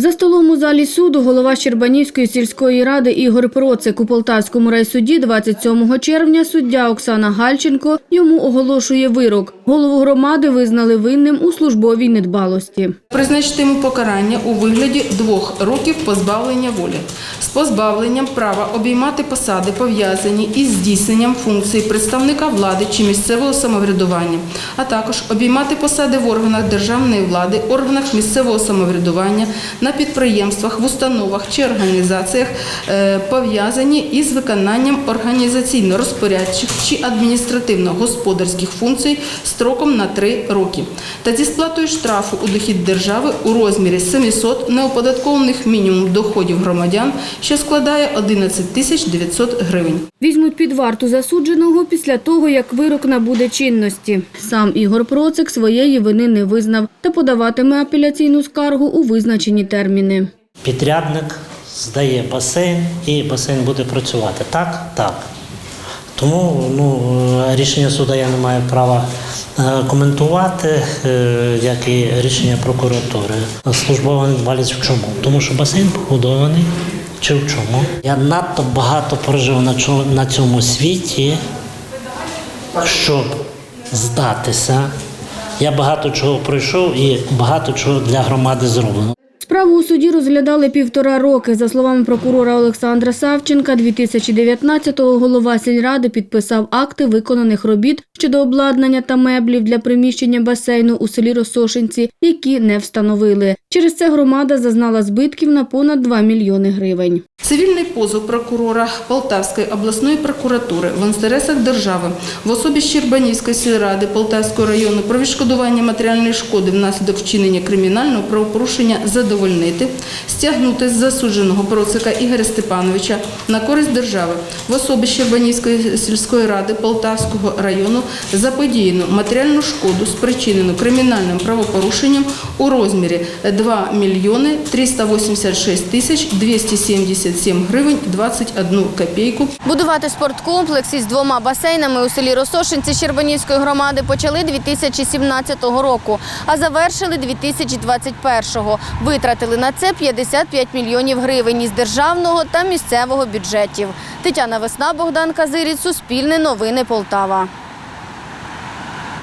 За столом у залі суду голова Щербанівської сільської ради Ігор Процик у Полтавському райсуді 27 червня суддя Оксана Гальченко йому оголошує вирок. Голову громади визнали винним у службовій недбалості. Призначити йому покарання у вигляді двох років позбавлення волі з позбавленням права обіймати посади, пов'язані із здійсненням функції представника влади чи місцевого самоврядування, а також обіймати посади в органах державної влади, органах місцевого самоврядування, на підприємствах, в установах чи організаціях, е, пов'язані із виконанням організаційно-розпорядчих чи адміністративно-господарських функцій строком на три роки та зі сплатою штрафу у дохід держави у розмірі 700 неоподаткованих мінімум доходів громадян, що складає 11 тисяч 900 гривень. Візьмуть під варту засудженого після того, як вирок набуде чинності. Сам Ігор Процик своєї вини не визнав та подаватиме апеляційну скаргу у визначені терміни. Підрядник здає басейн і басейн буде працювати. Так? Так. Тому ну, е, рішення суду я не маю права е, коментувати, е, як і рішення прокуратури. Службова недбалість в чому? Тому що басейн побудований. Чи в чому? Я надто багато прожив на цьому світі, щоб здатися. Я багато чого пройшов і багато чого для громади зроблено. Справу у суді розглядали півтора роки. За словами прокурора Олександра Савченка, 2019-го голова сільради підписав акти виконаних робіт щодо обладнання та меблів для приміщення басейну у селі Росошинці, які не встановили. Через це громада зазнала збитків на понад 2 мільйони гривень. Цивільний позов прокурора Полтавської обласної прокуратури в інтересах держави. В особі Щербанівської сільради Полтавського району про відшкодування матеріальної шкоди внаслідок вчинення кримінального правопорушення задовольнити, стягнути з засудженого процика Ігоря Степановича на користь держави. В особі Щербанівської сільської ради Полтавського району заподіяну матеріальну шкоду, спричинену кримінальним правопорушенням у розмірі 2 мільйони 386 тисяч 277 гривень 21 копійку. Будувати спорткомплекс із двома басейнами у селі Росошинці Щербанівської громади почали 2017 року, а завершили 2021-го. Витратили на це 55 мільйонів гривень із державного та місцевого бюджетів. Тетяна Весна, Богдан Казиріць, Суспільне новини Полтава.